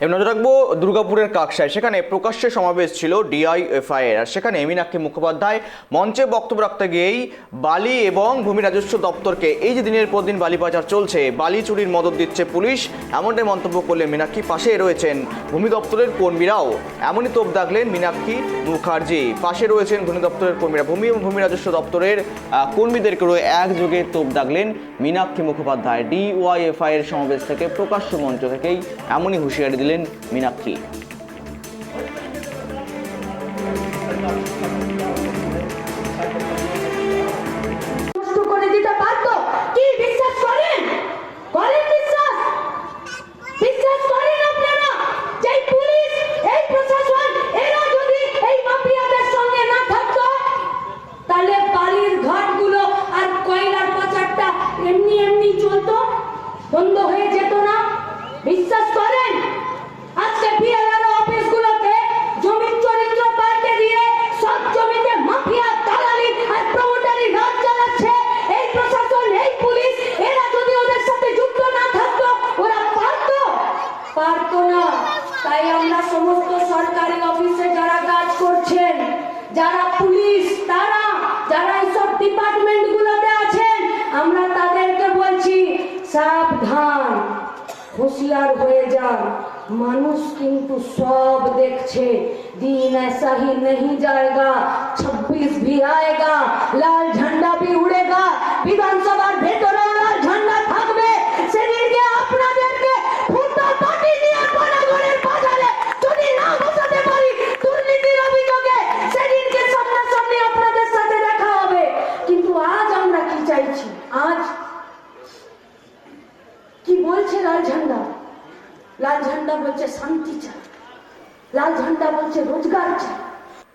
এবার নজর রাখব দুর্গাপুরের কাকসায় সেখানে প্রকাশ্যে সমাবেশ ছিল ডিআইএফআই এর আর সেখানে মীনাক্ষী মুখোপাধ্যায় মঞ্চে বক্তব্য রাখতে গিয়েই বালি এবং ভূমি রাজস্ব দপ্তরকে এই যে দিনের পর দিন বালি পাচার চলছে, বালি চুরির মদত দিচ্ছে পুলিশ, এমনটাই মন্তব্য করলেন মীনাক্ষী। পাশে রয়েছেন ভূমি দপ্তরের কর্মীরাও। এমনই তোপ দাগলেন মীনাক্ষী মুখার্জি। পাশে রয়েছেন ভূমি দপ্তরের কর্মীরা। ভূমি এবং ভূমি রাজস্ব দপ্তরের কর্মীদেরকে কর্মীদেরকেও একযোগে তোপ দাগলেন মীনাক্ষী মুখোপাধ্যায়। ডিওয়াইএফআই এর সমাবেশ থেকে প্রকাশ্য মঞ্চ থেকেই এমনই হুঁশিয়ারি দিলেন মীনাক্ষী। নষ্ট করে দিতে পারতো কি বিশ্বাস করেন? করেন বিশ্বাস? বিশ্বাস করেন আপনারা? যে এই পুলিশ, এই প্রশাসন, এরা যদি এই মাফিয়াদের সঙ্গে না থাকতো, তাহলে বালির ঘাটগুলো আর কয়লার পাচারটা এমনি এমনি চলতো? বন্ধ হয়ে যেত না? পারতো না তাই আমরা সমস্ত সরকারি অফিসে যারা কাজ করছেন যারা পুলিশ তারা যারা এইসব ডিপার্টমেন্ট গুলোতে আছেন আমরা তাদেরকে বলছি সাবধান হুঁশিয়ার হয়ে যান মানুষ কিন্তু সব দেখছে दिन ऐसा ही नहीं जाएगा 26 भी आएगा লাল চাইছি। আজ কি বলছে লাল ঝান্ডা? লাল ঝান্ডা বলছে শান্তি চাই। লাল ঝান্ডা বলছে রোজগার